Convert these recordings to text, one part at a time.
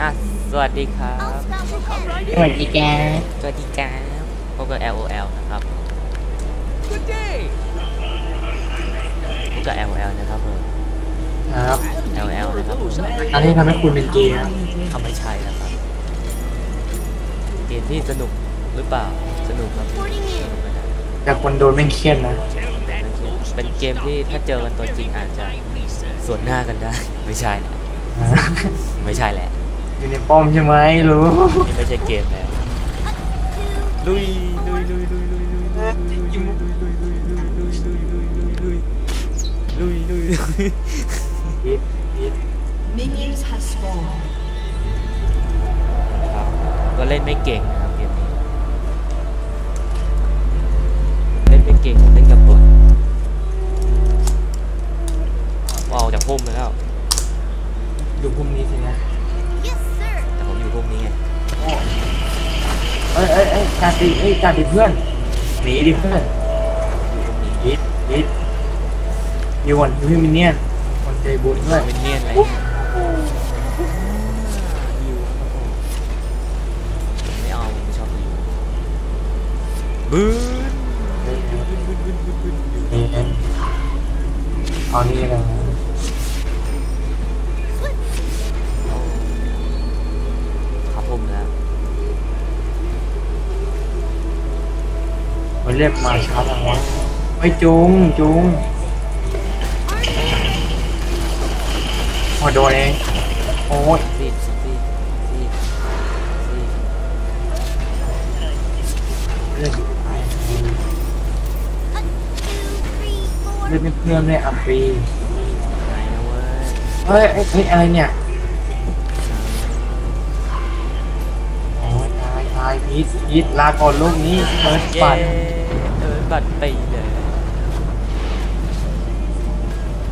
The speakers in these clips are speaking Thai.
อะสวัสดีครับ สวัสดีแกสวัสดีครับพบกับ LOL นะครับพบกับ LOL นะครับผม ครับ LOL นะครับผมอันนี้ทำให้คุณเป็นเกย์ครับทำไม่ใช่นะครับ เกมที่สนุกหรือเปล่า สนุกครับสนุกนะแต่คนโดนแม่งเครียดนะ เป็นเกมที่ถ้าเจอกันตัวจริงอาจจะสวนหน้ากันได้ ไม่ใช่นะไม่ใช่แหละ อยู่ในป้อมใช่ไหมรู้นี่ไม่ใช่เกมแล้วลุยลุยลุยลุยลุยลุยลุยลุยลุยลุยลุยลุยลุยลุยลุยลุยพิษพิษ Minions have spawned. ครับก็เล่นไม่เก่งนะครับเกมนี้เล่นไม่เก่งเล่นกับบทออกจากพุ่มไปแล้ว การตีเอ้ยการตีเพื่อนหนีดิเพื่อนอยู่พุ่มนี้พิษพิษอยู่ก่อนอยู่พี่มินเนี่ยนคนใจบุญด้วยเป็นเนียนอะไรเนี่ยยิวครับผมไม่เอาผมไม่ชอบยิวบื้นนี่เอานี่นะค เรียกมาช้าจังวะไม่จุงจุงพอโดนเองโอ้ยซีดซีดซีดซีดเลือดตายเลือดไม่เพื่อนเลยอับปีเว้ยเฮ้ยเอ้ยเฮ้ยอะไรเนี่ยโอ้ยตายตายพีทพีทลาก่อนลูกนี้เปิดเย้ปัน บัตรไปเลย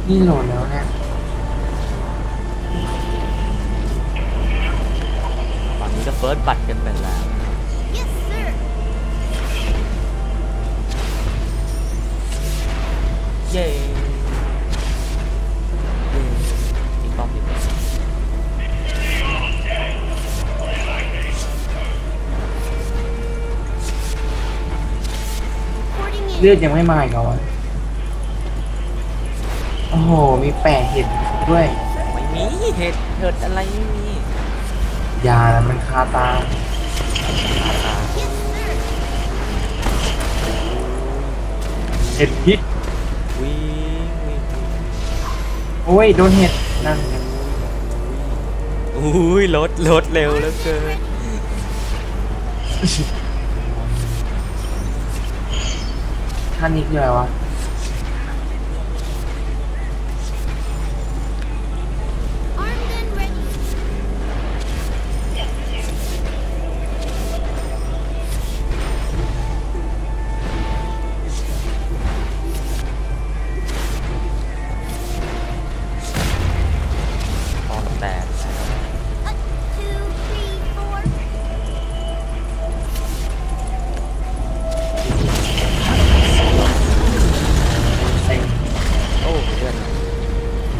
นี่โหลดแล้วเนี่ยตอนนี้ก็เฟิร์สบัตรกันไปแล้ว ลือดยังไม่มาอีกเหรอวะโอ้โห มีแปะเห็ดด้วย ไม่มีเหตุเกิดอะไรไม่มียาแล้วมันคาตา เห็ดพิษ วิ่งวิ่งโอ้ย โดนเห็ดนั่นไงอุ้ยรถรถเร็วเหลือเกิน ท่านนี้คืออะไรวะ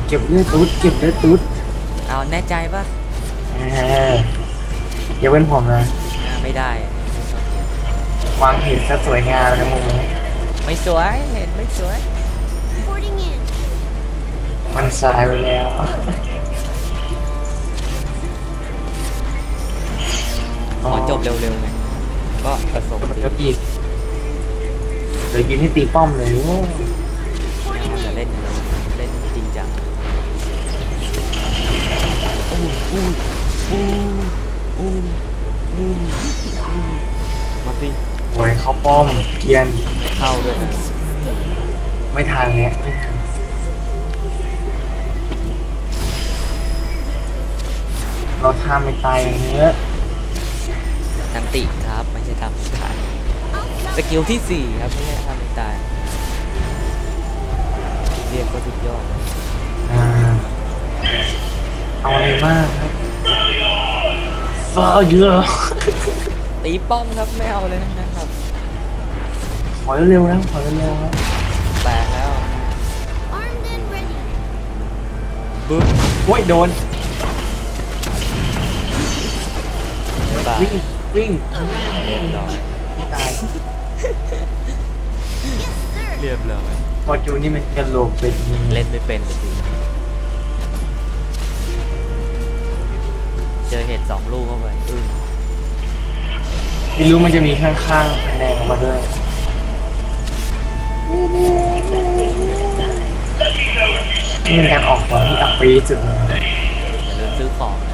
เก็บเลือดตุ๊ดเก็บเลือดตุ๊ดเอาแน่ใจปะเอออย่าเป็นผมนะอ่าไม่ได้ไม่ชอบเกมวางเห็ดซะสวยงามเลยนะมุมนี้ไม่สวยเห็นไม่สวยมันสายไปแล้ว ขอจบเร็วๆไงก็ประสบมันดีก็อีกเดี๋ยวยิงให้ตีป้อมเลยโอ้ มาสิโหเขาป้อมเกรียนเข้าด้วยไม่ทันเนี่ยไม่ทันเราทำไม่ตายอย่างเงี้ยทันติครับ ไม่ใช่ทำไม่ตายสกิลที่สี่ครับไม่ใช่ทำไม่ตายเรียกก็สุดยอดอ่า เอาอะไรมากครับฟ้าเยอะตีป้อมครับไม่เอาเลยนะครับขอเร็วๆนะขอเร็วๆนะแตกแล้วบึ้มโอ้ยโดนวิ่งวิ่งเรียบร้อยตายเรียบร้อยพอจูนี่มันกระโหลกเป็นเล่นไม่เป็นเลยสิ จอเห็ดสองลูกเข้าไปอึ้งไม่รู้มันจะมีข้างๆคะแนนออกมาด้วยนี่เป็นการออกก่อนที่อัปปีสุดเลย อย่าลืมซื้อของนะ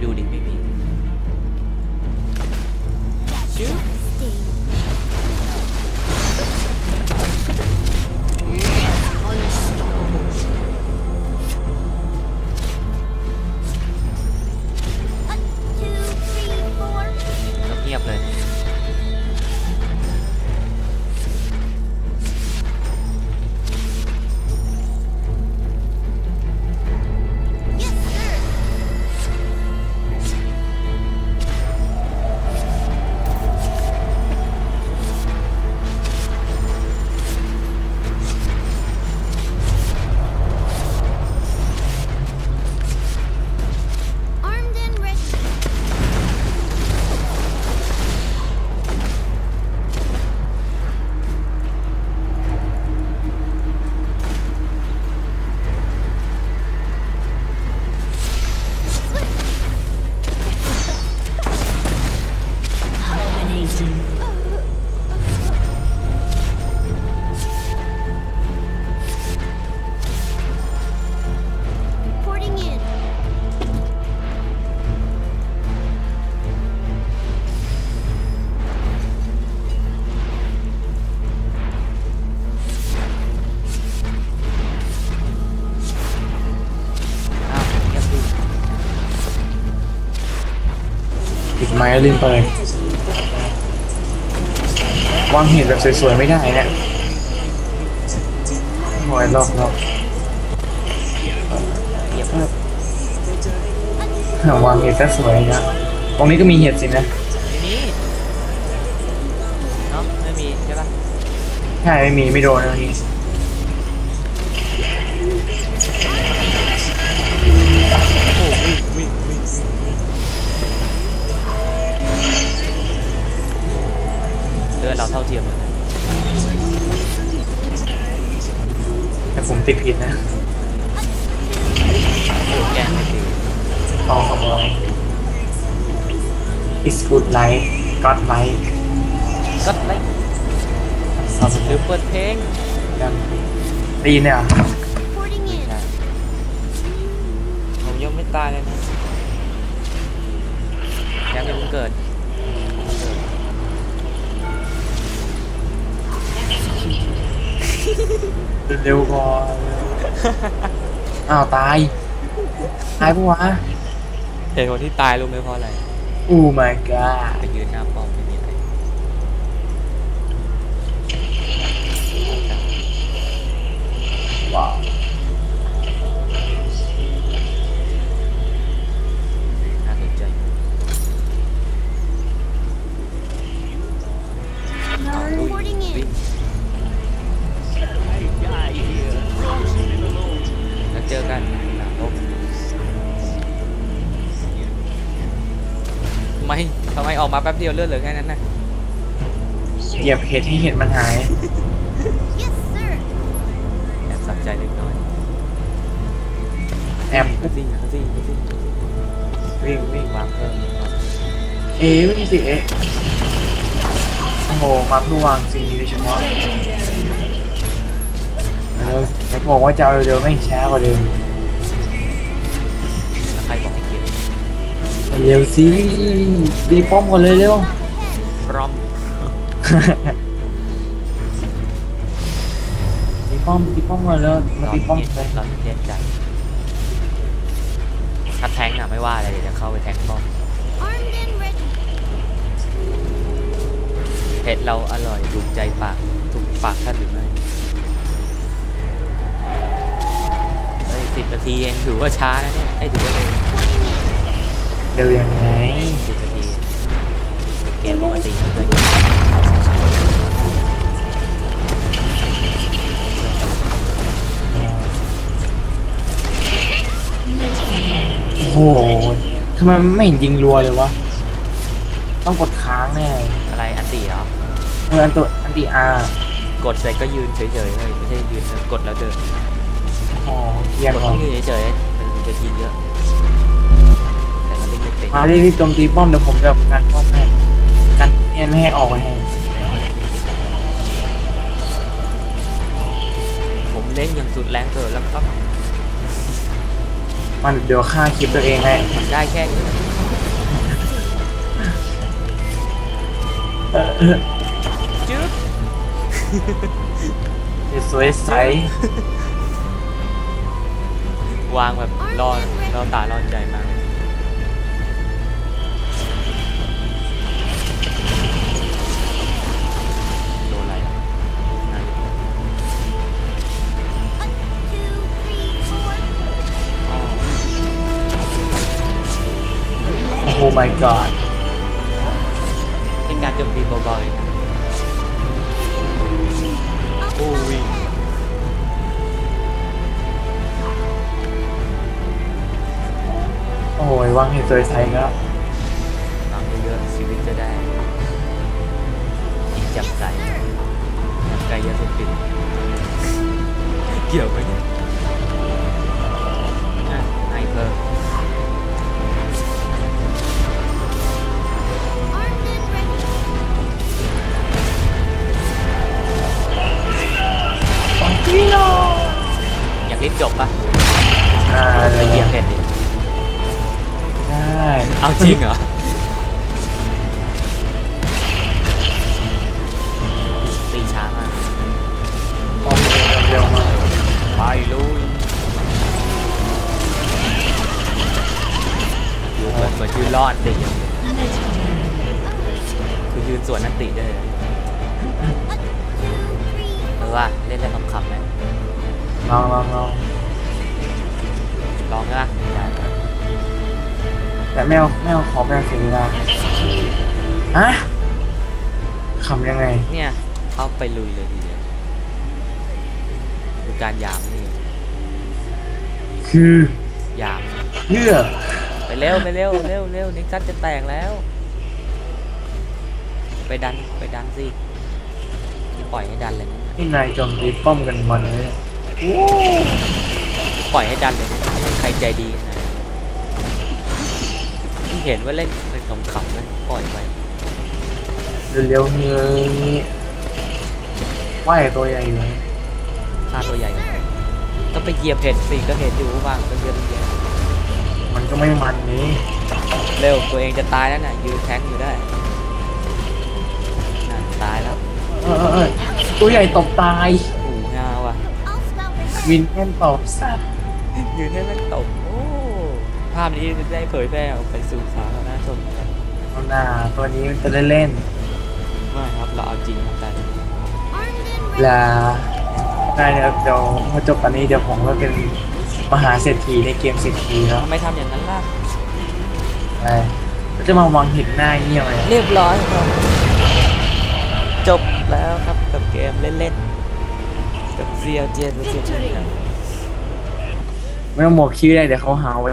เข้า ล้วลืมเปิดวางเห็ดแบบสวยๆไม่ได้นะหอยรอบรอบเงียบวางเห็ดก็สวยนะตรงนี้ก็มีเห็ดสินะไม่มีเนาะไม่มีใช่ปะใช่ไม่มีไม่โดนนะนี่ แต่ผมติดผิดนะโอ้แกล้งไม่ดีทองกับอะไร is good light god light ก็ไล่หรือเปิดเพลงกันได้ยินเนี่ยเหรอ Porting in. ใช่ผมยังไม่ตายเลยนะยังยังเพิ่งเกิด เร็วก่อนอ้าวตาย ตายปะวะเหตุผลที่ตายรู้ไหมเพราะอะไรโอ้ my god ไปยืนหน้าป้อม มออกมาแป๊บเดียวเลือดเหลือแค่นั้นนะเหยียบเห็ดให้เห็ดมันหาย Yes, sir. แอบสักใจเล็กน้อยแอบกระซิ่งกระซิ่งกระซิ่งวิ่งวิ่งวางเพิ่มเอ๊ะวิ่งสิเอ๊ะโอ้โหมาเพื่อวางสิ่งนี้โดยเฉพาะเออแต่บอกว่าจะเอาเร็วๆไม่งช้ากว่าเดิม เร็วสิดีป้อมก่อนเลยเร็วพร้อมตีป้อมตีป้อมก่อนแล้วมาเราตีป้อมเย็นไปเราเย็นใจถ้าแทงก์อะไม่ว่าอะไรเดี๋ยวจะเข้าไปแทงก์ป้อม Armed and ready. เผ็ดเราอร่อยถูกใจปากถูกปากท่านหรือไม่เฮ้ยสิบนาทีเองถือว่าช้านะเนี่ยไอ้ยถือว่าเร็วเร็วยังไงสิบนาทีเกมปกติไม่เคยโอ้โหทำไมไม่เห็นยิงรัวเลยวะ ต้องกดค้างแน่ อะไรอันตีเหรอเอออันตัวอันตีอาร์กดเสร็จก็ยืนเฉยๆเลยไม่ใช่ยืนแล้วกดแล้วเดินอ๋อเยียนกดก่อต้อนงยืนเฉยๆมันจะทีเยอะแต่ มันเล่นไม่เป็นมารีบๆโจมตีป้อมเดี๋ยวผมจะกันป้อมให้กันเนี่ยไม่ให้ออกไปให้ผมเล่นอย่างสุดแรงเกินแล้วครับ มันเดี๋ยวฆ่าคลิปตัวเองให้มันได้แค่นี้เออเออจึ๊บเดี๋ยวสวยใสวางแบบรอรอตารอนใจมาก my god เป็นการโจมตีเบาๆเอง Up, Oh, up, oui. ahead. โอ้ยวางให้สวยใจบปะอ่าไปเหยียบเห็ดดิได้เอาจริงเหรอ ตีช้ามากป้อมเร็วมากไปลุยเหมือนเหมือนยืนรอดติอย่างเดียวคือยืนสวนนันติได้เลย Two, three, เออว่าเล่นได้คำๆไหม ลองลองลองลองนะได้แต่แมวแมวขอแมวเสียเวลาอะขำยังไง เนี่ยเข้าไปลุยเลยทีเดียวดูการหยามนี่ คือหยามเยื่อไปเร็วไปเร็วเร็วเร็วนิกซัตจะแตกแล้ว ไปดันไปดันสิที่ปล่อยให้ดันเลยนะที่นายโจมตีป้อมกันมันเลยโอ้ ปล่อยให้ดันเลยนะไม่มีใครใจดีนะที่เห็นว่าเล่นเป็นขำๆนะปล่อยไปเร็วๆเฮ้ยว่ายตัวใหญ่เลยฆ่าตัวใหญ่กันไปก็ไปเหยียบเห็ดสิก็เห็นอยู่ว่างก็เยอะแยะมันก็ไม่มันนี้ เร็วตัวเองจะตายแล้วน่ะยืนแทงอยู่ได้น่ะตายแล้วเออเออเออตัวใหญ่ตบตาย วินแอนตบสัตว์ยืนให้มันตกโอ้ภาพนี้จะได้เผยแพร่ออกไปสู่สาธารณชนกันเอาหน้าตัวนี้มันจะได้เล่นไม่ครับเราเอาจริงครับแต่ Armed and ready. ลาได้เดี๋ยวเดี๋ยวพอจบตอนนี้เดี๋ยวผมก็เป็นมหาเศรษฐีในเกมเศรษฐีแล้วทำไมทำอย่างนั้นล่ะไปก็จะมาวางเห็นหน้าเงี้ยเลยเรียบร้อยครับ จบแล้วครับกับเกมเล่นๆกับ เสียเจียนเสียเจียนไม่ต้องบอกชื่อได้เดี๋ยวเขาหาไว้